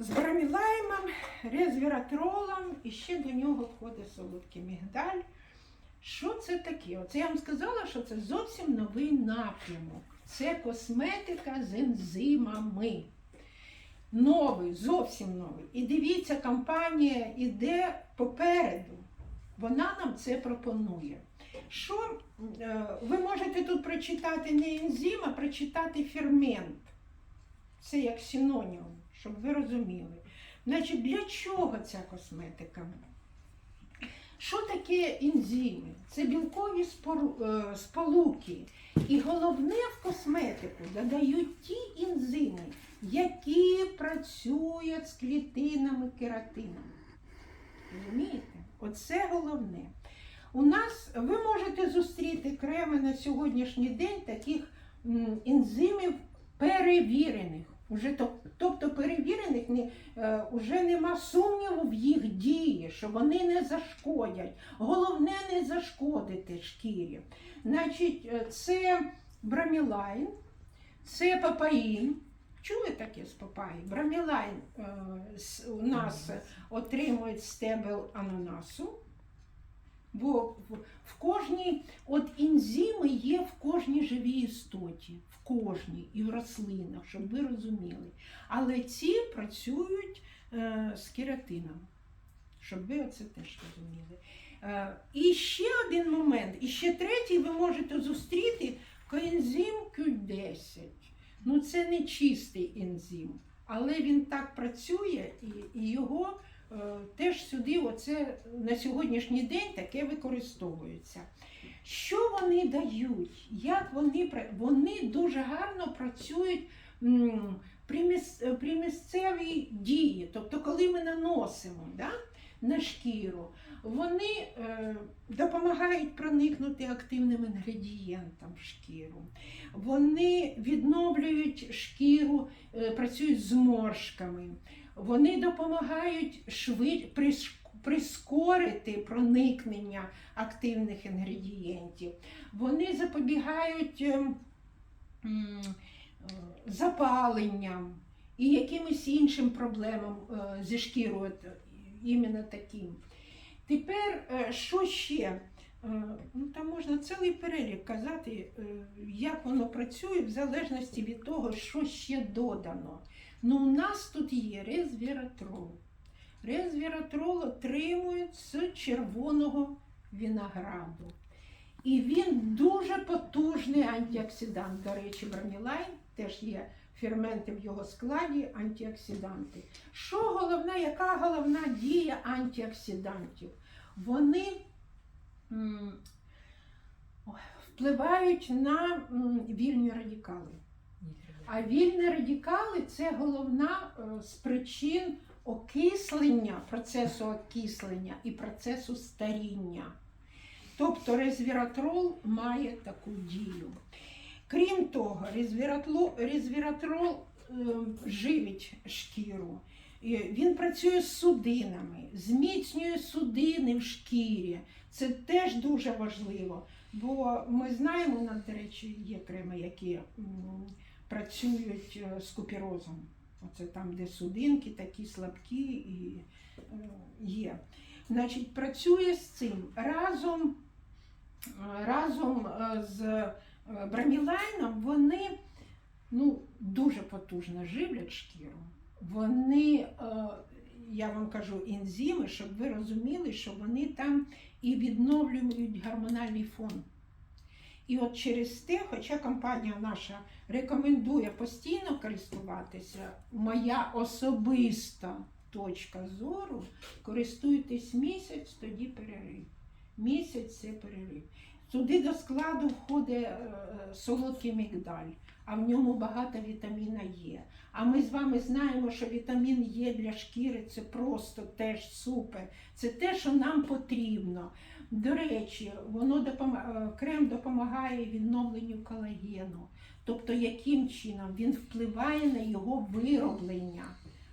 з бромілаймом, резвіратролом і ще до нього входить солодкий мігдаль. Що це таке? Оце я вам сказала, що це зовсім новий напрямок. Це косметика з ензимами. Новий, зовсім новий. І дивіться, компанія іде попереду. Вона нам це пропонує. Що е, ви можете тут прочитати не ензим, а прочитати фермент. Це як синонім, щоб ви розуміли. Значить, для чого ця косметика? Що таке ензими? Це білкові е, сполуки. І головне в косметику додають ті ензими, які працюють з клітинами кератинами. Розумієте? Оце головне. У нас ви можете зустріти креми на сьогоднішній день таких ензимів перевірених. Уже, тобто перевірених не, е, уже нема сумніву в їх дії, що вони не зашкодять. Головне не зашкодити шкірі. Значить, е, це бромілайн, це папаїн. Чули таке з папаї? Бромілайн е, у нас отримують стебел ананасу. Бо в, в кожній, от ензими є в кожній живій істоті, в кожній і в рослинах, щоб ви розуміли. Але ці працюють е, з кератином, щоб ви оце теж розуміли. Е, і ще один момент, і ще третій ви можете зустріти коензим Q10. Ну це не чистий ензим, але він так працює і, і його е, теж сюди, оце на сьогоднішній день таке використовується. Що вони дають? Як вони вони дуже гарно працюють при, міс, при місцевій дії, тобто коли ми наносимо да, на шкіру, вони е, допомагають проникнути активним інгредієнтам в шкіру. Вони відновлюють шкіру, е, працюють з зморшками. Вони допомагають швид... приш- прискорити проникнення активних інгредієнтів. Вони запобігають ем, запаленням і якимось іншим проблемам е, зі шкірою, іменно таким. Тепер, е, що ще? Е, Ну, там можна цілий перелік казати, як воно працює, в залежності від того, що ще додано. Ну, у нас тут є резвіратрол. Резвіратрол отримують з червоного винограду. І він дуже потужний антиоксидант. До речі, бромілайн теж є ферменти в його складі, антиоксиданти. Що головна, яка головна дія антиоксидантів? Вони впливають на вільні радикали. А вільні радикали це головна е, з причин окислення, процесу окислення і процесу старіння. Тобто резвіратрол має таку дію. Крім того, резвіратрол, резвіратрол е, живить шкіру. Він працює з судинами, зміцнює судини в шкірі. Це теж дуже важливо. Бо ми знаємо, до речі, є креми, які працюють е, з купірозом. Оце там, де судинки такі слабкі і е, є. Значить, працює з цим разом, е, разом е, з бромілайном вони ну, дуже потужно живлять шкіру. Вони, я вам кажу, ензими, щоб ви розуміли, що вони там і відновлюють гормональний фон. І от через те, хоча компанія наша рекомендує постійно користуватися, моя особиста точка зору, користуйтесь місяць, тоді перерив. Місяць це перерив. Туди до складу входить е, солодкий мігдаль, а в ньому багато вітаміна Є. А ми з вами знаємо, що вітамін Є для шкіри це просто теж супер. Це те, що нам потрібно. До речі, воно допомагає, крем допомагає відновленню колагену. Тобто, яким чином він впливає на його вироблення.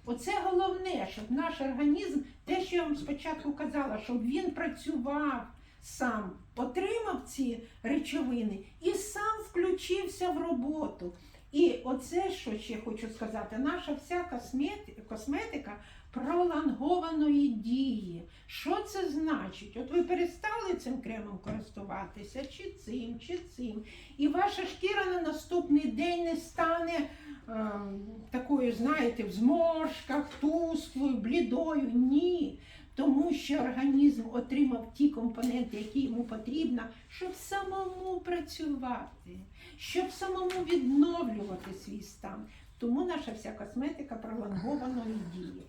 Оце головне, щоб наш організм, те, що я вам спочатку казала, щоб він працював сам, отримав ці речовини і сам включився в роботу. І оце, що ще хочу сказати, наша вся косметика пролонгованої дії. Що це значить? От ви перестали цим кремом користуватися, чи цим, чи цим, і ваша шкіра на наступний день не стане е, такою, знаєте, в зморшках, тусклою, блідою. Ні. Тому що організм отримав ті компоненти, які йому потрібно, щоб самому працювати, щоб самому відновлювати свій стан. Тому наша вся косметика пролонгованої дії.